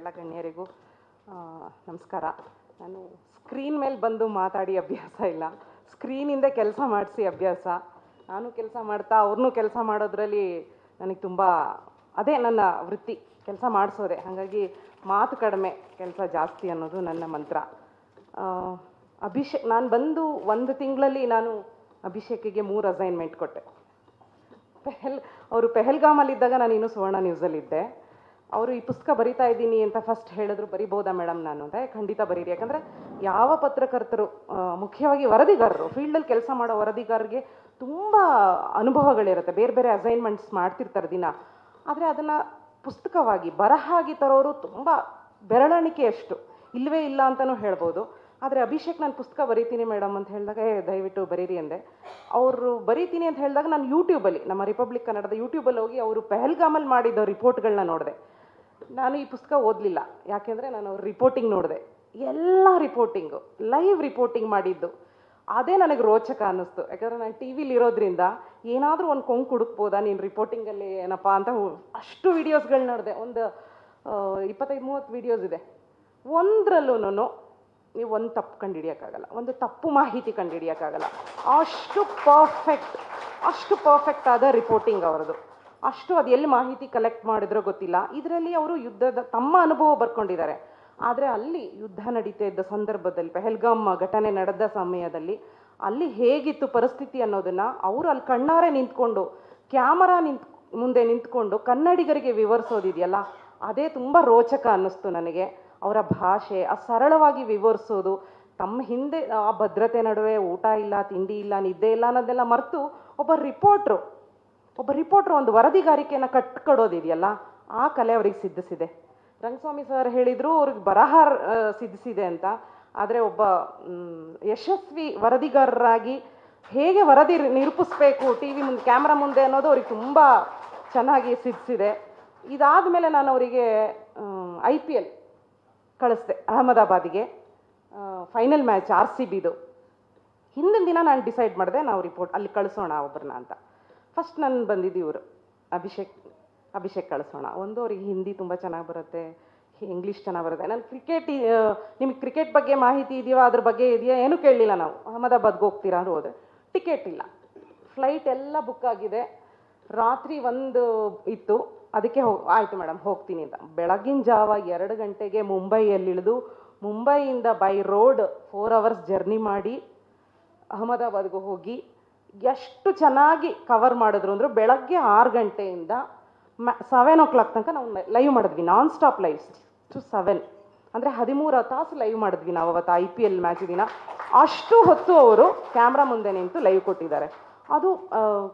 ಎಲ್ಲ ಗಣ್ಯರಿಗೂ ನಮಸ್ಕಾರ. ನಾನು ಸ್ಕ್ರೀನ್ ಮೇಲೆ ಬಂದು ಮಾತಾಡಿ ಅಭ್ಯಾಸ ಇಲ್ಲ. ಸ್ಕ್ರೀನಿಂದ ಕೆಲಸ ಮಾಡಿಸಿ ಅಭ್ಯಾಸ. ನಾನು ಕೆಲಸ ಮಾಡ್ತಾ ಅವ್ರನ್ನೂ ಕೆಲಸ ಮಾಡೋದ್ರಲ್ಲಿ ನನಗೆ ತುಂಬ, ಅದೇ ನನ್ನ ವೃತ್ತಿ, ಕೆಲಸ ಮಾಡಿಸೋದೆ. ಹಾಗಾಗಿ ಮಾತು ಕಡಿಮೆ, ಕೆಲಸ ಜಾಸ್ತಿ ಅನ್ನೋದು ನನ್ನ ಮಂತ್ರ. ಅಭಿಷೇಕ್ ನಾನು ಬಂದು ಒಂದು ತಿಂಗಳಲ್ಲಿ ನಾನು ಅಭಿಷೇಕಿಗೆ ಮೂರು ಅಸೈನ್ಮೆಂಟ್ ಕೊಟ್ಟೆ. ಪೆಹಲ್, ಅವರು ಪೆಹಲ್ಗಾಮಲ್ಲಿದ್ದಾಗ ನಾನು ಇನ್ನೂ ಸುವರ್ಣ ನ್ಯೂಸಲ್ಲಿದ್ದೆ ಅವರು ಈ ಪುಸ್ತಕ ಬರಿತಾ ಇದ್ದೀನಿ ಅಂತ ಫಸ್ಟ್ ಹೇಳಿದ್ರು ಬರಿಬೋದಾ ಮೇಡಮ್ ನಾನು ಅಂತ? ಖಂಡಿತ ಬರೀರಿ. ಯಾಕಂದರೆ ಯಾವ ಪತ್ರಕರ್ತರು ಮುಖ್ಯವಾಗಿ ವರದಿಗಾರರು ಫೀಲ್ಡಲ್ಲಿ ಕೆಲಸ ಮಾಡೋ ವರದಿಗಾರರಿಗೆ ತುಂಬ ಅನುಭವಗಳಿರುತ್ತೆ. ಬೇರೆ ಬೇರೆ ಅಸೈನ್ಮೆಂಟ್ಸ್ ಮಾಡ್ತಿರ್ತಾರೆ ದಿನ. ಆದರೆ ಅದನ್ನು ಪುಸ್ತಕವಾಗಿ ಬರಹಾಗಿ ತರೋರು ತುಂಬ ಬೆರಳಣಿಕೆಯಷ್ಟು ಇಲ್ಲವೇ ಇಲ್ಲ ಅಂತಲೂ ಹೇಳ್ಬೋದು. ಆದರೆ ಅಭಿಷೇಕ್, ನಾನು ಪುಸ್ತಕ ಬರೀತೀನಿ ಮೇಡಮ್ ಅಂತ ಹೇಳಿದಾಗ ದಯವಿಟ್ಟು ಬರೀರಿ ಅಂದೆ. ಅವರು ಬರೀತೀನಿ ಅಂತ ಹೇಳಿದಾಗ, ನಾನು ಯೂಟ್ಯೂಬಲ್ಲಿ ನಮ್ಮ ರಿಪಬ್ಲಿಕ್ ಕನ್ನಡದ ಯೂಟ್ಯೂಬಲ್ಲಿ ಹೋಗಿ ಅವರು ಪೆಹಲ್ಗಾಮಲ್ಲಿ ಮಾಡಿದ ರಿಪೋರ್ಟ್ಗಳನ್ನ ನೋಡಿದೆ. ನಾನು ಈ ಪುಸ್ತಕ ಓದಲಿಲ್ಲ. ಯಾಕೆಂದರೆ ನಾನು ರಿಪೋರ್ಟಿಂಗ್ ನೋಡಿದೆ. ಎಲ್ಲ ರಿಪೋರ್ಟಿಂಗು ಲೈವ್ ರಿಪೋರ್ಟಿಂಗ್ ಮಾಡಿದ್ದು. ಅದೇ ನನಗೆ ರೋಚಕ ಅನ್ನಿಸ್ತು. ಯಾಕಂದರೆ ನಾನು ಟಿ ವಿಲಿ ಇರೋದ್ರಿಂದ ಏನಾದರೂ ಒಂದು ಕೊಂಕು ಹುಡುಕ್ಬೋದಾ ನೀನು ರಿಪೋರ್ಟಿಂಗಲ್ಲಿ ಏನಪ್ಪ ಅಂತ ಅಷ್ಟು ವೀಡಿಯೋಸ್ಗಳು ನೋಡಿದೆ. ಒಂದು ಇಪ್ಪತ್ತೈದು, ಮೂವತ್ತು ವೀಡಿಯೋಸ್ ಇದೆ. ಒಂದರಲ್ಲೂ ನೀವು ಒಂದು ತಪ್ಪು ಕಂಡುಹಿಡಿಯೋಕ್ಕಾಗಲ್ಲ ಒಂದು ತಪ್ಪು ಮಾಹಿತಿ ಕಂಡುಹಿಡಿಯೋಕ್ಕಾಗಲ್ಲ ಅಷ್ಟು ಪರ್ಫೆಕ್ಟ್ ಅಷ್ಟು ಪರ್ಫೆಕ್ಟ್ ಆದ ರಿಪೋರ್ಟಿಂಗ್ ಅವರದು. ಅಷ್ಟು ಅದು ಎಲ್ಲಿ ಮಾಹಿತಿ ಕಲೆಕ್ಟ್ ಮಾಡಿದ್ರೋ ಗೊತ್ತಿಲ್ಲ. ಇದರಲ್ಲಿ ಅವರು ಯುದ್ಧದ ತಮ್ಮ ಅನುಭವ ಬರ್ಕೊಂಡಿದ್ದಾರೆ. ಆದರೆ ಅಲ್ಲಿ ಯುದ್ಧ ನಡೀತಾ ಇದ್ದ ಸಂದರ್ಭದಲ್ಲಿ, ಪೆಹಲ್ಗಾಮ್ ಘಟನೆ ನಡೆದ ಸಮಯದಲ್ಲಿ ಅಲ್ಲಿ ಹೇಗಿತ್ತು ಪರಿಸ್ಥಿತಿ ಅನ್ನೋದನ್ನು ಅವರು ಅಲ್ಲಿ ಕಣ್ಣಾರೆ ನಿಂತ್ಕೊಂಡು, ಕ್ಯಾಮರಾ ನಿಂತ್, ಮುಂದೆ ನಿಂತ್ಕೊಂಡು ಕನ್ನಡಿಗರಿಗೆ ವಿವರಿಸೋದಿದೆಯಲ್ಲ, ಅದೇ ತುಂಬ ರೋಚಕ ಅನ್ನಿಸ್ತು ನನಗೆ. ಅವರ ಭಾಷೆ, ಆ ಸರಳವಾಗಿ ವಿವರಿಸೋದು, ತಮ್ಮ ಹಿಂದೆ ಆ ಭದ್ರತೆ ನಡುವೆ ಊಟ ಇಲ್ಲ, ತಿಂಡಿ ಇಲ್ಲ, ನಿದ್ದೆ ಇಲ್ಲ ಅನ್ನೋದೆಲ್ಲ ಮರೆತು ಒಬ್ಬ ರಿಪೋರ್ಟ್ರು ಒಬ್ಬ ರಿಪೋರ್ಟರ್ ಒಂದು ವರದಿಗಾರಿಕೆಯನ್ನು ಕಟ್ಕೊಡೋದಿದೆಯಲ್ಲ, ಆ ಕಲೆ ಅವರಿಗೆ ಸಿದ್ಧಿಸಿದೆ. ರಂಗಸ್ವಾಮಿ ಸರ್ ಹೇಳಿದರು, ಅವ್ರಿಗೆ ಬರಹ ಸಿದ್ಧಿಸಿದೆ ಅಂತ. ಆದರೆ ಒಬ್ಬ ಯಶಸ್ವಿ ವರದಿಗಾರರಾಗಿ ಹೇಗೆ ವರದಿ ನಿರೂಪಿಸ್ಬೇಕು ಟಿ ವಿ ಮುಂದೆ ಕ್ಯಾಮ್ರಾ ಮುಂದೆ ಅನ್ನೋದು ಅವ್ರಿಗೆ ತುಂಬ ಚೆನ್ನಾಗಿ ಸಿದ್ಧಿಸಿದೆ. ಇದಾದ ಮೇಲೆ ನಾನು ಅವರಿಗೆ ಐ ಪಿ ಎಲ್ ಕಳಿಸ್ದೆ, ಅಹಮದಾಬಾದಿಗೆ. ಫೈನಲ್ ಮ್ಯಾಚ್ ಆರ್ ಸಿ ಬಿದು ಹಿಂದಿನ ದಿನ ನಾನು ಡಿಸೈಡ್ ಮಾಡಿದೆ, ನಾವು ರಿಪೋರ್ಟ್ ಅಲ್ಲಿ ಕಳಿಸೋಣ ಒಬ್ಬರನ್ನ ಅಂತ. ಫಸ್ಟ್ ನಾನು ಬಂದಿದ್ದು ಇವರು. ಅಭಿಷೇಕ್ ಅಭಿಷೇಕ್ ಕಳಿಸೋಣ. ಒಂದು ಅವ್ರಿಗೆ ಹಿಂದಿ ತುಂಬ ಚೆನ್ನಾಗಿ ಬರುತ್ತೆ. ಇಂಗ್ಲೀಷ್ ಚೆನ್ನಾಗಿ ಬರುತ್ತೆ. ನಾನು ಕ್ರಿಕೆಟ್ ನಿಮಗೆ ಕ್ರಿಕೆಟ್ ಬಗ್ಗೆ ಮಾಹಿತಿ ಇದೆಯೋ? ಅದ್ರ ಬಗ್ಗೆ ಇದೆಯಾ? ಏನೂ ಕೇಳಲಿಲ್ಲ ನಾವು. ಅಹಮದಾಬಾದ್ಗೆ ಹೋಗ್ತೀರಾ ಅಂದ್ರೆ ಹೋದೆ. ಟಿಕೆಟ್ ಇಲ್ಲ. ಫ್ಲೈಟ್ ಎಲ್ಲ ಬುಕ್ ಆಗಿದೆ. ರಾತ್ರಿ ಒಂದು ಇತ್ತು. ಅದಕ್ಕೆ ಹೋಗಿ ಆಯಿತು ಮೇಡಮ್ ಹೋಗ್ತೀನಿ ಅಂತ. ಬೆಳಗಿನ ಜಾವ ಎರಡು ಗಂಟೆಗೆ ಮುಂಬೈಯಲ್ಲಿ ಇಳಿದು ಮುಂಬೈಯಿಂದ by road four hours journey ಮಾಡಿ, ಅಹಮದಾಬಾದ್ಗೆ ಹೋಗಿ ಎಷ್ಟು ಚೆನ್ನಾಗಿ ಕವರ್ ಮಾಡಿದ್ರು ಅಂದ್ರೆ ಬೆಳಗ್ಗೆ ಆರು ಗಂಟೆಯಿಂದ ಸೆವೆನ್ ಓ ಕ್ಲಾಕ್ ತನಕ ನಾವು ಲೈವ್ ಮಾಡಿದ್ವಿ non stop live to seven ಅಂದರೆ ಹದಿಮೂರು ತಾಸು ಲೈವ್ ಮಾಡಿದ್ವಿ ನಾವು ಅವತ್ತು ಐ ಪಿ ಎಲ್ ಮ್ಯಾಚ್ ದಿನ. ಅಷ್ಟು ಹೊತ್ತು ಅವರು ಕ್ಯಾಮ್ರಾ ಮುಂದೆ ನಿಂತು ಲೈವ್ ಕೊಟ್ಟಿದ್ದಾರೆ. ಅದು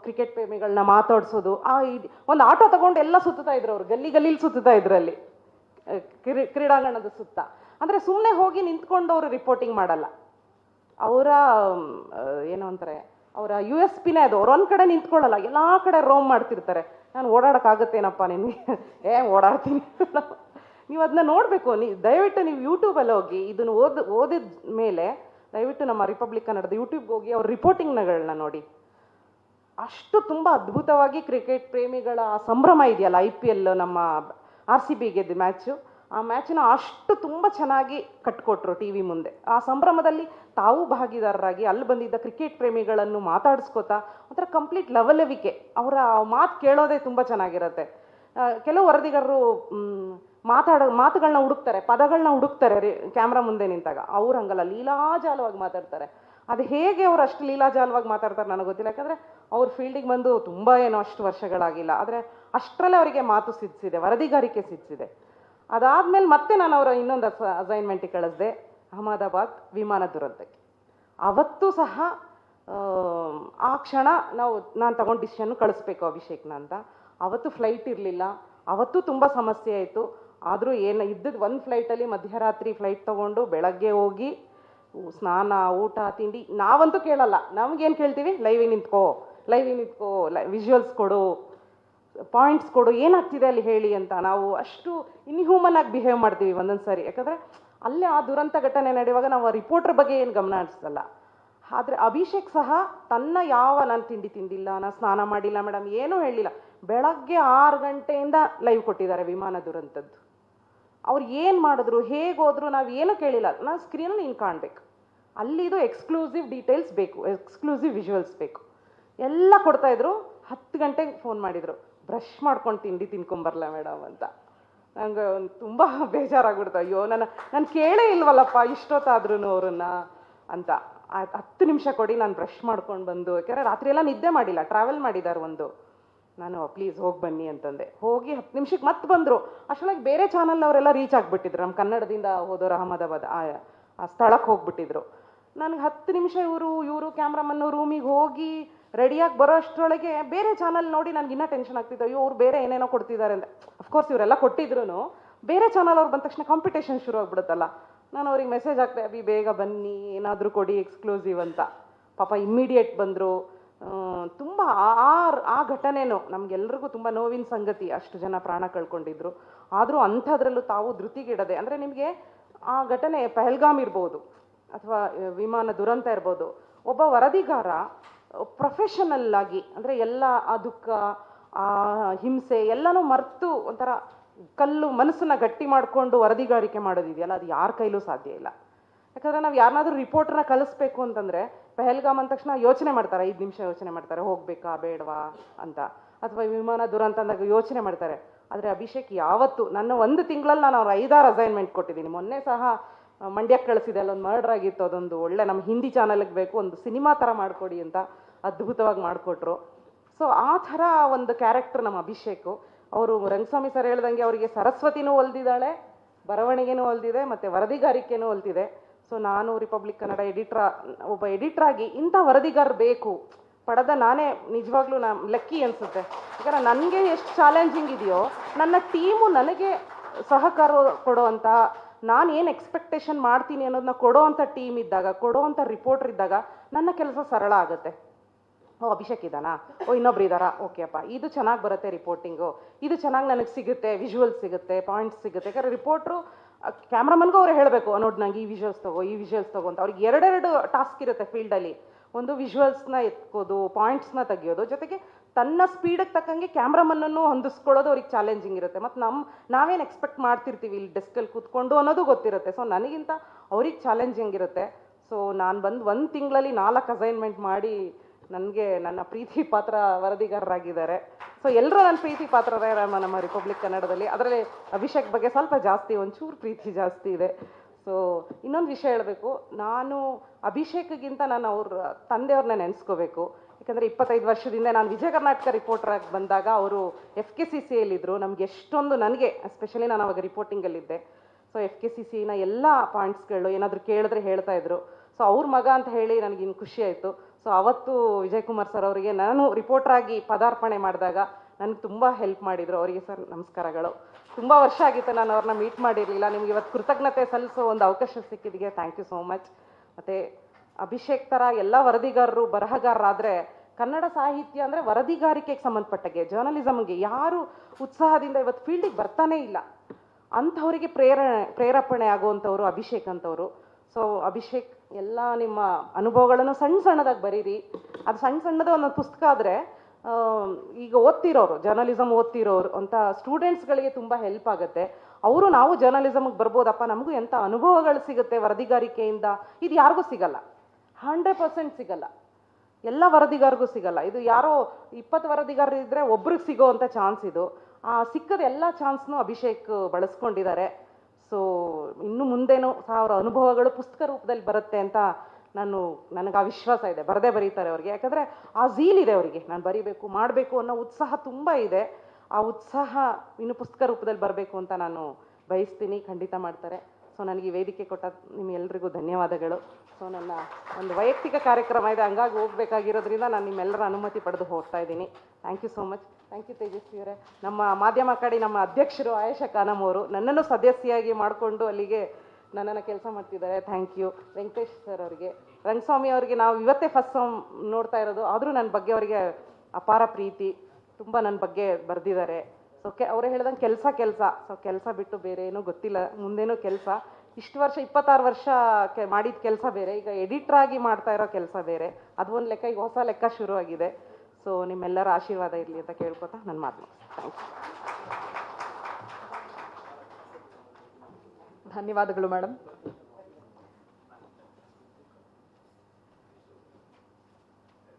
ಕ್ರಿಕೆಟ್ ಪ್ರೇಮಿಗಳನ್ನ ಮಾತಾಡ್ಸೋದು, ಆ ಒಂದು ಆಟೋ ತಗೊಂಡು ಎಲ್ಲ ಸುತ್ತಾ ಇದ್ರು ಅವರು, ಗಲ್ಲಿ ಗಲ್ಲಿಲಿ ಸುತ್ತಾ ಇದ್ರಲ್ಲಿ ಕ್ರೀ, ಕ್ರೀಡಾಂಗಣದ ಸುತ್ತ. ಅಂದರೆ ಸುಮ್ಮನೆ ಹೋಗಿ ನಿಂತ್ಕೊಂಡು ಅವರು ರಿಪೋರ್ಟಿಂಗ್ ಮಾಡಲ್ಲ. ಅವರ ಏನು ಅಂತಾರೆ ಅವರ ಯು ಎಸ್ ಪಿನೇ ಅದು. ಅವ್ರು ಒಂದು ಕಡೆ ನಿಂತ್ಕೊಳ್ಳಲ್ಲ. ಎಲ್ಲ ಕಡೆ ರೋಮ್ ಮಾಡ್ತಿರ್ತಾರೆ. ನಾನು ಓಡಾಡೋಕ್ಕಾಗತ್ತೇನಪ್ಪ ನಿನ್ಗೆ ಏ, ಓಡಾಡ್ತೀನಿ. ನೀವು ಅದನ್ನ ನೋಡಬೇಕು. ನೀ, ದಯವಿಟ್ಟು ನೀವು ಯೂಟ್ಯೂಬಲ್ಲಿ ಹೋಗಿ, ಇದನ್ನು ಓದ್, ಓದಿದ ಮೇಲೆ ದಯವಿಟ್ಟು ನಮ್ಮ ರಿಪಬ್ಲಿಕ್ ಕನ್ನಡದ ಯೂಟ್ಯೂಬ್ಗೆ ಹೋಗಿ ಅವ್ರ ರಿಪೋರ್ಟಿಂಗ್ನಗಳನ್ನ ನೋಡಿ. ಅಷ್ಟು ತುಂಬ ಅದ್ಭುತವಾಗಿ ಕ್ರಿಕೆಟ್ ಪ್ರೇಮಿಗಳ ಸಂಭ್ರಮ ಇದೆಯಲ್ಲ ಐ ಪಿ ಎಲ್ ನಮ್ಮ ಆರ್ ಸಿ ಬಿ ಗೆದ್ದು ಮ್ಯಾಚು ಆ ಮ್ಯಾಚನ್ನ ಅಷ್ಟು ತುಂಬ ಚೆನ್ನಾಗಿ ಕಟ್ಕೊಟ್ರು ಟಿ ವಿ ಮುಂದೆ. ಆ ಸಂಭ್ರಮದಲ್ಲಿ ತಾವು ಭಾಗಿದಾರರಾಗಿ ಅಲ್ಲಿ ಬಂದಿದ್ದ ಕ್ರಿಕೆಟ್ ಪ್ರೇಮಿಗಳನ್ನು ಮಾತಾಡಿಸ್ಕೋತಾ, ಒಂಥರ ಕಂಪ್ಲೀಟ್ ಲವಲವಿಕೆ. ಅವರ ಮಾತು ಕೇಳೋದೇ ತುಂಬ ಚೆನ್ನಾಗಿರುತ್ತೆ. ಕೆಲವು ವರದಿಗಾರರು ಮಾತಾಡ ಮಾತುಗಳನ್ನ ಹುಡುಕ್ತಾರೆ ಪದಗಳನ್ನ ಹುಡುಕ್ತಾರೆ ರೀ, ಕ್ಯಾಮ್ರಾ ಮುಂದೆ ನಿಂತಾಗ. ಅವ್ರು ಹಂಗಲ್ಲ, ಲೀಲಾಜಾಲವಾಗಿ ಮಾತಾಡ್ತಾರೆ. ಅದು ಹೇಗೆ ಅವ್ರು ಅಷ್ಟು ಲೀಲಾಜಾಲವಾಗಿ ಮಾತಾಡ್ತಾರೆ ನನಗೆ ಗೊತ್ತಿಲ್ಲ. ಯಾಕಂದರೆ ಅವ್ರ ಫೀಲ್ಡಿಗೆ ಬಂದು ತುಂಬ ಏನೋ ಅಷ್ಟು ವರ್ಷಗಳಾಗಿಲ್ಲ. ಆದರೆ ಅಷ್ಟರಲ್ಲೇ ಅವರಿಗೆ ಮಾತು ಸಿದ್ಧಿಸಿದೆ ವರದಿಗಾರಿಕೆ ಸಿದ್ಧಿಸಿದೆ ಅದಾದಮೇಲೆ ಮತ್ತೆ ನಾನು ಅವರ ಇನ್ನೊಂದು ಅಸ ಅಸೈನ್ಮೆಂಟಿಗೆ ಕಳಿಸ್ದೆ, ಅಹಮದಾಬಾದ್ ವಿಮಾನ ದುರಂತಕ್ಕೆ. ಅವತ್ತು ಸಹ, ಆ ಕ್ಷಣ ನಾವು, ನಾನು ತಗೊಂಡು ಡಿಸಿಷನ್ ಕಳಿಸ್ಬೇಕು ಅಭಿಷೇಕ್ನ ಅಂತ. ಅವತ್ತು ಫ್ಲೈಟ್ ಇರಲಿಲ್ಲ. ಅವತ್ತು ತುಂಬ ಸಮಸ್ಯೆ ಆಯಿತು. ಆದರೂ ಏನು ಇದ್ದದ್ದು ಒಂದು ಫ್ಲೈಟಲ್ಲಿ ಮಧ್ಯರಾತ್ರಿ ಫ್ಲೈಟ್ ತೊಗೊಂಡು ಬೆಳಗ್ಗೆ ಹೋಗಿ, ಸ್ನಾನ, ಊಟ, ತಿಂಡಿ, ನಾವಂತೂ ಕೇಳಲ್ಲ. ನಮಗೇನು ಕೇಳ್ತೀವಿ? ಲೈವಿಗೆ ನಿಂತ್ಕೋ ಲೈವಿಗೆ ನಿಂತ್ಕೋ ಲೈ ವಿಜುವಲ್ಸ್ ಕೊಡು. ಪಾಯಿಂಟ್ಸ್ ಕೊಡು, ಏನಾಗ್ತಿದೆ ಅಲ್ಲಿ ಹೇಳಿ ಅಂತ ನಾವು ಅಷ್ಟು ಇನ್ಹ್ಯೂಮನ್ ಆಗಿ ಬಿಹೇವ್ ಮಾಡ್ತೀವಿ ಒಂದೊಂದು ಸಾರಿ. ಯಾಕಂದರೆ ಅಲ್ಲೇ ಆ ದುರಂತ ಘಟನೆ ನಡೆಯುವಾಗ ನಾವು ರಿಪೋರ್ಟರ್ ಬಗ್ಗೆ ಏನು ಗಮನ ಹರಿಸಲ್ಲ. ಆದರೆ ಅಭಿಷೇಕ್ ಸಹ ತನ್ನ ಯಾವ ನಾನು ತಿಂಡಿ ತಿಂದಿಲ್ಲ ನಾನು ಸ್ನಾನ ಮಾಡಿಲ್ಲ ಮೇಡಮ್ ಏನೂ ಹೇಳಿಲ್ಲ. ಬೆಳಗ್ಗೆ ಆರು ಗಂಟೆಯಿಂದ ಲೈವ್ ಕೊಟ್ಟಿದ್ದಾರೆ ವಿಮಾನ ದುರಂತದ್ದು. ಅವ್ರು ಏನು ಮಾಡಿದ್ರು, ಹೇಗೆ ಹೋದ್ರು ನಾವು ಏನೂ ಕೇಳಿಲ್ಲ. ನಾನು ಸ್ಕ್ರೀನಲ್ಲಿ ನೀನು ಕಾಣಬೇಕು. ಅಲ್ಲಿದು ಎಕ್ಸ್ಕ್ಲೂಸಿವ್ ಡೀಟೇಲ್ಸ್ ಬೇಕು ಎಕ್ಸ್ಕ್ಲೂಸಿವ್ ವಿಜುವಲ್ಸ್ ಬೇಕು. ಎಲ್ಲ ಕೊಡ್ತಾಯಿದ್ರು ಹತ್ತು ಗಂಟೆಗೆ ಫೋನ್ ಮಾಡಿದರು. ಬ್ರಷ್ ಮಾಡ್ಕೊಂಡು ತಿಂಡಿ ತಿನ್ಕೊಂಬರಲ್ಲ ಮೇಡಮ್ ಅಂತ. ನಂಗೆ ಒಂದು ತುಂಬ ಬೇಜಾರಾಗ್ಬಿಡ್ತು. ಅಯ್ಯೋ, ನನ್ನ, ನಾನು ಕೇಳೇ ಇಲ್ವಲ್ಲಪ್ಪ ಇಷ್ಟೊತ್ತಾದ್ರೂ ಅವ್ರನ್ನ ಅಂತ. ಹತ್ತು ನಿಮಿಷ ಕೊಡಿ, ನಾನು ಬ್ರಷ್ ಮಾಡ್ಕೊಂಡು ಬಂದು, ಯಾಕಂದರೆ ರಾತ್ರಿ ಎಲ್ಲ ನಿದ್ದೆ ಮಾಡಿಲ್ಲ, ಟ್ರಾವೆಲ್ ಮಾಡಿದ್ದಾರೆ ಒಂದು. ನಾನು ಪ್ಲೀಸ್ ಹೋಗಿ ಬನ್ನಿ ಅಂತಂದೆ. ಹೋಗಿ ಹತ್ತು ನಿಮಿಷಕ್ಕೆ ಮತ್ತೆ ಬಂದರು. ಅಷ್ಟೊಳಗೆ ಬೇರೆ ಚಾನಲ್ ಅವರೆಲ್ಲ ರೀಚ್ ಆಗಿಬಿಟ್ಟಿದ್ರು. ನಮ್ಮ ಕನ್ನಡದಿಂದ ಹೋದವರು ಅಹಮದಾಬಾದ್, ಆ ಸ್ಥಳಕ್ಕೆ ಹೋಗ್ಬಿಟ್ಟಿದ್ರು. ನನಗೆ ಹತ್ತು ನಿಮಿಷ ಇವರು ಇವರು ಕ್ಯಾಮ್ರಾಮನ್ನು ರೂಮಿಗೆ ಹೋಗಿ ರೆಡಿಯಾಗಿ ಬರೋ ಅಷ್ಟರೊಳಗೆ ಬೇರೆ ಚಾನಲ್ ನೋಡಿ ನನಗೆ ಇನ್ನೂ ಟೆನ್ಷನ್ ಆಗ್ತಿತ್ತು ಅಯ್ಯೋ, ಅವ್ರು ಬೇರೆ ಏನೇನೋ ಕೊಡ್ತಿದ್ದಾರೆ ಅಂತ. ಅಫ್ಕೋರ್ಸ್ ಇವರೆಲ್ಲ ಕೊಟ್ಟಿದ್ರು ಬೇರೆ ಚಾನಲ್ ಅವ್ರು ಬಂದ ತಕ್ಷಣ ಕಾಂಪಿಟೇಷನ್ ಶುರು ಆಗ್ಬಿಡುತ್ತಲ್ಲ. ನಾನು ಅವ್ರಿಗೆ ಮೆಸೇಜ್ ಹಾಕ್ತೆ ಅಭಿ, ಬೇಗ ಬನ್ನಿ, ಏನಾದರೂ ಕೊಡಿ ಎಕ್ಸ್ಕ್ಲೂಸಿವ್ ಅಂತ. ಪಾಪ ಇಮ್ಮಿಡಿಯೇಟ್ ಬಂದರು. ತುಂಬ ಆ ಆ ಘಟನೆನೂ ನಮಗೆಲ್ರಿಗೂ ತುಂಬ ನೋವಿನ ಸಂಗತಿ ಅಷ್ಟು ಜನ ಪ್ರಾಣ ಕಳ್ಕೊಂಡಿದ್ರು. ಆದರೂ ಅಂಥದ್ರಲ್ಲೂ ತಾವು ಧೃತಿಗಿಡದೆ, ಅಂದರೆ ನಿಮಗೆ ಆ ಘಟನೆ ಪೆಹಲ್ಗಾಮ್ ಇರ್ಬೋದು, ಅಥವಾ ವಿಮಾನ ದುರಂತ ಇರ್ಬೋದು, ಒಬ್ಬ ವರದಿಗಾರ ಪ್ರೊಫೆಷನಲ್ ಆಗಿ ಅಂದರೆ ಎಲ್ಲ ಆ ದುಃಖ, ಆ ಹಿಂಸೆ ಎಲ್ಲನೂ ಮರೆತು ಒಂಥರ ಕಲ್ಲು ಮನಸ್ಸನ್ನ ಗಟ್ಟಿ ಮಾಡಿಕೊಂಡು ವರದಿಗಾರಿಕೆ ಮಾಡೋದಿದೆಯಲ್ಲ, ಅದು ಯಾರ ಕೈಲೂ ಸಾಧ್ಯ ಇಲ್ಲ. ಯಾಕಂದರೆ ನಾವು ಯಾರನ್ನಾದ್ರೂ ರಿಪೋರ್ಟ್ರನ್ನ ಕಲಿಸ್ಬೇಕು ಅಂತಂದರೆ ಪೆಹಲ್ಗಾಮ್ ಅಂದ ತಕ್ಷಣ ಯೋಚನೆ ಮಾಡ್ತಾರೆ, ಐದು ನಿಮಿಷ ಯೋಚನೆ ಮಾಡ್ತಾರೆ, ಹೋಗ್ಬೇಕಾ, ಬೇಡವಾ ಅಂತ. ಅಥವಾ ವಿಮಾನ ದುರಂತ ಅಂದಾಗ ಯೋಚನೆ ಮಾಡ್ತಾರೆ. ಆದರೆ ಅಭಿಷೇಕ್ ಯಾವತ್ತು, ನನ್ನ ಒಂದು ತಿಂಗಳಲ್ಲಿ ನಾನು ಅವ್ರ ಐದಾರು ಅಸೈನ್ಮೆಂಟ್ ಕೊಟ್ಟಿದ್ದೀನಿ. ಮೊನ್ನೆ ಸಹ ಮಂಡ್ಯಕ್ಕೆ ಕಳಿಸಿದೆ ಅಲ್ಲೊಂದು ಮರ್ಡರ್ ಆಗಿತ್ತು, ಅದೊಂದು ಒಳ್ಳೆ ನಮ್ಮ ಹಿಂದಿ ಚಾನಲ್ಗೆ ಬೇಕು, ಒಂದು ಸಿನಿಮಾ ಥರ ಮಾಡಿಕೊಡಿ ಅಂತ ಅದ್ಭುತವಾಗಿ ಮಾಡಿಕೊಟ್ರು. ಸೊ ಆ ಥರ ಒಂದು ಕ್ಯಾರೆಕ್ಟರ್ ನಮ್ಮ ಅಭಿಷೇಕು. ಅವರು ರಂಗಸ್ವಾಮಿ ಸರ್ ಹೇಳ್ದಂಗೆ ಅವರಿಗೆ ಸರಸ್ವತಿನೂ ಒಲ್ದಿದ್ದಾಳೆ ಬರವಣಿಗೆನೂ ಒಲ್ದಿದೆ ಮತ್ತು ವರದಿಗಾರಿಕೆನೂ ಒಲ್ತಿದೆ ಸೊ ನಾನು ರಿಪಬ್ಲಿಕ್ ಕನ್ನಡ ಎಡಿಟ್ರ ಒಬ್ಬ ಎಡಿಟ್ರಾಗಿ ಇಂಥ ವರದಿಗಾರ ಬೇಕು, ಪಡೆದ ನಾನೇ ನಿಜವಾಗ್ಲೂ ನಾನು ಲಕ್ಕಿ ಅನಿಸುತ್ತೆ. ಯಾಕಂದರೆ ನನಗೆ ಎಷ್ಟು ಚಾಲೆಂಜಿಂಗ್ ಇದೆಯೋ, ನನ್ನ ಟೀಮು ನನಗೆ ಸಹಕಾರ ಕೊಡುವಂಥ ನಾನು ಏನು ಎಕ್ಸ್ಪೆಕ್ಟೇಷನ್ ಮಾಡ್ತೀನಿ ಅನ್ನೋದನ್ನ ಕೊಡೋವಂಥ ಟೀಮ್ ಇದ್ದಾಗ ಕೊಡೋವಂಥ ರಿಪೋರ್ಟರ್ ಇದ್ದಾಗ, ನನ್ನ ಕೆಲಸ ಸರಳ ಆಗುತ್ತೆ. ಓ, ಅಭಿಷೇಕ್ ಇದ್ದಾನಾ? ಓ, ಇನ್ನೊಬ್ರು ಇದ್ದಾರಾ? ಓಕೆ ಅಪ್ಪ. ಇದು ಚೆನ್ನಾಗಿ ಬರುತ್ತೆ ರಿಪೋರ್ಟಿಂಗು ಇದು ಚೆನ್ನಾಗಿ ನನಗೆ ಸಿಗುತ್ತೆ ವಿಜುವಲ್ ಸಿಗುತ್ತೆ ಪಾಯಿಂಟ್ಸ್ ಸಿಗುತ್ತೆ. ಯಾಕಂದ್ರೆ ರಿಪೋರ್ಟ್ರು ಕ್ಯಾಮ್ರಾಮನ್ಗೂ ಅವ್ರು ಹೇಳಬೇಕು ನೋಡಿ ನಂಗೆ ಈ ವಿಜುವಲ್ಸ್ ತಗೋ, ಈ ವಿಜುವಲ್ಸ್ ತಗೋ ಅಂತ. ಅವ್ರಿಗೆ ಎರಡೆರಡು ಟಾಸ್ಕ್ ಇರುತ್ತೆ ಫೀಲ್ಡಲ್ಲಿ ಒಂದು ವಿಜುವಲ್ಸ್ನ ಎತ್ಕೋದು ಪಾಯಿಂಟ್ಸ್ನ ತೆಗಿಯೋದು. ಜೊತೆಗೆ ತನ್ನ ಸ್ಪೀಡಿಗೆ ತಕ್ಕಂಗೆ ಕ್ಯಾಮ್ರಾಮನ್ನನ್ನು ಹೊಂದಿಸ್ಕೊಳ್ಳೋದು ಅವ್ರಿಗೆ ಚಾಲೆಂಜಿಂಗ್ ಇರುತ್ತೆ. ಮತ್ತು ನಮ್ಮ ನಾವೇನು ಎಕ್ಸ್ಪೆಕ್ಟ್ ಮಾಡ್ತಿರ್ತೀವಿ ಇಲ್ಲಿ ಡೆಸ್ಕಲ್ಲಿ ಕೂತ್ಕೊಂಡು ಅನ್ನೋದು ಗೊತ್ತಿರುತ್ತೆ. ಸೊ ನನಗಿಂತ ಅವ್ರಿಗೆ ಚಾಲೆಂಜಿಂಗ್ ಇರುತ್ತೆ. ಸೊ ನಾನು ಬಂದು ಒಂದು ತಿಂಗಳಲ್ಲಿ ನಾಲ್ಕು ಅಸೈನ್ಮೆಂಟ್ ಮಾಡಿ ನನಗೆ ನನ್ನ ಪ್ರೀತಿ ಪಾತ್ರ ವರದಿಗಾರರಾಗಿದ್ದಾರೆ. ಸೊ ಎಲ್ಲರೂ ನನ್ನ ಪ್ರೀತಿ ಪಾತ್ರರೇ ನಮ್ಮ ನಮ್ಮ ರಿಪಬ್ಲಿಕ್ ಕನ್ನಡದಲ್ಲಿ ಅದರಲ್ಲಿ ಅಭಿಷೇಕ್ ಬಗ್ಗೆ ಸ್ವಲ್ಪ ಜಾಸ್ತಿ, ಒಂಚೂರು ಪ್ರೀತಿ ಜಾಸ್ತಿ ಇದೆ. ಸೊ ಇನ್ನೊಂದು ವಿಷಯ ಹೇಳಬೇಕು. ನಾನು ಅಭಿಷೇಕ್ಗಿಂತ ನಾನು ಅವ್ರ ತಂದೆಯವ್ರನ್ನ ನೆನೆಸ್ಕೋಬೇಕು. ಯಾಕಂದರೆ ಇಪ್ಪತ್ತೈದು ವರ್ಷದಿಂದ ನಾನು ವಿಜಯ ಕರ್ನಾಟಕ ರಿಪೋರ್ಟರ್ ಆಗಿ ಬಂದಾಗ ಅವರು ಎಫ್ ಕೆ ಸಿ ಸಿಯಲ್ಲಿದ್ದರು ನಮ್ಗೆ ಎಷ್ಟೊಂದು ನನಗೆ ಎಸ್ಪೆಷಲಿ ನಾನು ಅವಾಗ ರಿಪೋರ್ಟಿಂಗಲ್ಲಿದ್ದೆ ಸೊ ಎಫ್ ಕೆ ಸಿ ಸಿನ ಎಲ್ಲ ಪಾಯಿಂಟ್ಸ್ಗಳು ಏನಾದರೂ ಕೇಳಿದ್ರೆ ಹೇಳ್ತಾ ಇದ್ರು. ಸೊ ಅವ್ರ ಮಗ ಅಂತ ಹೇಳಿ ನನಗಿನ್ನು ಖುಷಿ ಆಯಿತು. ಸೊ ಅವತ್ತು ವಿಜಯ್ ಕುಮಾರ್ ಸರ್ ಅವರಿಗೆ ನಾನು ರಿಪೋರ್ಟರ್ ಆಗಿ ಪದಾರ್ಪಣೆ ಮಾಡಿದಾಗ ನನಗೆ ತುಂಬ ಹೆಲ್ಪ್ ಮಾಡಿದರು. ಅವರಿಗೆ ಸರ್ ನಮಸ್ಕಾರಗಳು. ತುಂಬ ವರ್ಷ ಆಗಿತ್ತು ನಾನು ಅವ್ರನ್ನ ಮೀಟ್ ಮಾಡಿರಲಿಲ್ಲ. ನಿಮ್ಗೆ ಇವತ್ತು ಕೃತಜ್ಞತೆ ಸಲ್ಲಿಸೋ ಒಂದು ಅವಕಾಶ ಸಿಕ್ಕಿದೆಯಾ ಥ್ಯಾಂಕ್ ಯು ಸೋ ಮಚ್ ಮತ್ತು ಅಭಿಷೇಕ್ ಥರ ಎಲ್ಲ ವರದಿಗಾರರು, ಬರಹಗಾರರಾದರೆ ಕನ್ನಡ ಸಾಹಿತ್ಯ ಅಂದರೆ ವರದಿಗಾರಿಕೆಗೆ ಸಂಬಂಧಪಟ್ಟಗೆ ಜರ್ನಲಿಸಮ್ಗೆ ಯಾರು ಉತ್ಸಾಹದಿಂದ ಇವತ್ತು ಫೀಲ್ಡಿಗೆ ಬರ್ತಾನೇ ಇಲ್ಲ. ಅಂಥವರಿಗೆ ಪ್ರೇರಣೆ, ಪ್ರೇರೇಪಣೆ ಆಗುವಂಥವ್ರು ಅಭಿಷೇಕ್ ಅಂತವರು. ಸೊ ಅಭಿಷೇಕ್ ಎಲ್ಲ ನಿಮ್ಮ ಅನುಭವಗಳನ್ನು ಸಣ್ಣ ಸಣ್ಣದಾಗಿ ಬರೀರಿ. ಅದು ಸಣ್ಣ ಸಣ್ಣದ ಒಂದು ಪುಸ್ತಕ ಆದರೆ ಈಗ ಓದ್ತಿರೋರು ಜರ್ನಲಿಸಮ್ ಓದ್ತಿರೋರು ಅಂತ ಸ್ಟೂಡೆಂಟ್ಸ್ಗಳಿಗೆ ತುಂಬ ಹೆಲ್ಪ್ ಆಗುತ್ತೆ. ಅವರು ನಾವು ಜರ್ನಲಿಸಮ್ಗೆ ಬರ್ಬೋದಪ್ಪ, ನಮಗೂ ಎಂಥ ಅನುಭವಗಳು ಸಿಗುತ್ತೆ ವರದಿಗಾರಿಕೆಯಿಂದ? ಇದು ಯಾರಿಗೂ ಸಿಗಲ್ಲ. ಹಂಡ್ರೆಡ್ ಪರ್ಸೆಂಟ್ ಸಿಗಲ್ಲ. ಎಲ್ಲ ವರದಿಗಾರಿಗೂ ಸಿಗಲ್ಲ. ಇದು ಯಾರೋ ಇಪ್ಪತ್ತು ವರದಿಗಾರರಿದ್ದರೆ ಒಬ್ರಿಗೆ ಸಿಗೋ ಅಂತ ಚಾನ್ಸ್ ಇದು. ಆ, ಸಿಕ್ಕದ ಎಲ್ಲ ಚಾನ್ಸ್ನೂ ಅಭಿಷೇಕ್ ಬಳಸ್ಕೊಂಡಿದ್ದಾರೆ. ಸೊ ಇನ್ನು ಮುಂದೇನು ಸಾವಿರ ಅನುಭವಗಳು ಪುಸ್ತಕ ರೂಪದಲ್ಲಿ ಬರುತ್ತೆ ಅಂತ ನಾನು, ನನಗೆ ಆ ವಿಶ್ವಾಸ ಇದೆ. ಬರದೇ ಬರೀತಾರೆ ಅವ್ರಿಗೆ. ಯಾಕಂದರೆ ಆ ಝೀಲ್ ಇದೆ ಅವರಿಗೆ. ನಾನು ಬರೀಬೇಕು, ಮಾಡಬೇಕು ಅನ್ನೋ ಉತ್ಸಾಹ ತುಂಬ ಇದೆ. ಆ ಉತ್ಸಾಹ ಇನ್ನು ಪುಸ್ತಕ ರೂಪದಲ್ಲಿ ಬರಬೇಕು ಅಂತ ನಾನು ಬಯಸ್ತೀನಿ. ಖಂಡಿತ ಮಾಡ್ತಾರೆ. ಸೊ ನನಗೆ ವೇದಿಕೆ ಕೊಟ್ಟ ನಿಮ್ಮೆಲ್ಲರಿಗೂ ಧನ್ಯವಾದಗಳು. ಸೊ ನನ್ನ ಒಂದು ವೈಯಕ್ತಿಕ ಕಾರ್ಯಕ್ರಮ ಇದೆ. ಹಂಗಾಗಿ ಹೋಗಬೇಕಾಗಿರೋದ್ರಿಂದ ನಾನು ನಿಮ್ಮೆಲ್ಲರ ಅನುಮತಿ ಪಡೆದು ಹೋಗ್ತಾ ಇದ್ದೀನಿ. Thank you so much thank you Tejaswi ಅವರೇ. ನಮ್ಮ ಮಾಧ್ಯಮ ಕಡೆ ನಮ್ಮ ಅಧ್ಯಕ್ಷರು ಆಯೇಷಾ ಖಾನಮ್ ಅವರು ನನ್ನನ್ನು ಸದಸ್ಯೆಯಾಗಿ ಮಾಡಿಕೊಂಡು ಅಲ್ಲಿಗೆ ನನ್ನನ್ನು ಕೆಲಸ ಮಾಡ್ತಿದ್ದಾರೆ. ಥ್ಯಾಂಕ್ ಯು ವೆಂಕಟೇಶ್ ಸರ್ ಅವರಿಗೆ. ರಂಗಸ್ವಾಮಿ ಅವರಿಗೆ ನಾವು ಇವತ್ತೇ ಫಸ್ಟ್ ಸಮ್ ನೋಡ್ತಾ ಇರೋದು. ಆದರೂ ನನ್ನ ಬಗ್ಗೆ ಅವರಿಗೆ ಅಪಾರ ಪ್ರೀತಿ. ತುಂಬ ನನ್ನ ಬಗ್ಗೆ ಬರೆದಿದ್ದಾರೆ. ಸೊ ಕೆ ಅವರೇ ಹೇಳ್ದಂಗೆ ಕೆಲಸ ಕೆಲಸ. ಸೊ ಕೆಲಸ ಬಿಟ್ಟು ಬೇರೆ ಏನೂ ಗೊತ್ತಿಲ್ಲ. ಮುಂದೇನೂ ಕೆಲಸ. ಇಷ್ಟು ವರ್ಷ, ಇಪ್ಪತ್ತಾರು ವರ್ಷ ಕೆ ಮಾಡಿದ ಕೆಲಸ ಬೇರೆ. ಈಗ ಎಡಿಟ್ರಾಗಿ ಮಾಡ್ತಾ ಇರೋ ಕೆಲಸ ಬೇರೆ. ಅದು ಒಂದು ಲೆಕ್ಕ, ಈಗ ಹೊಸ ಲೆಕ್ಕ ಶುರುವಾಗಿದೆ. ಸೊ ನಿಮ್ಮೆಲ್ಲರ ಆಶೀರ್ವಾದ ಇರಲಿ ಅಂತ ಕೇಳ್ಕೊತಾ ನನ್ನ ಮಾತು ಥ್ಯಾಂಕ್ ಯು ಧನ್ಯವಾದಗಳು ಮೇಡಮ್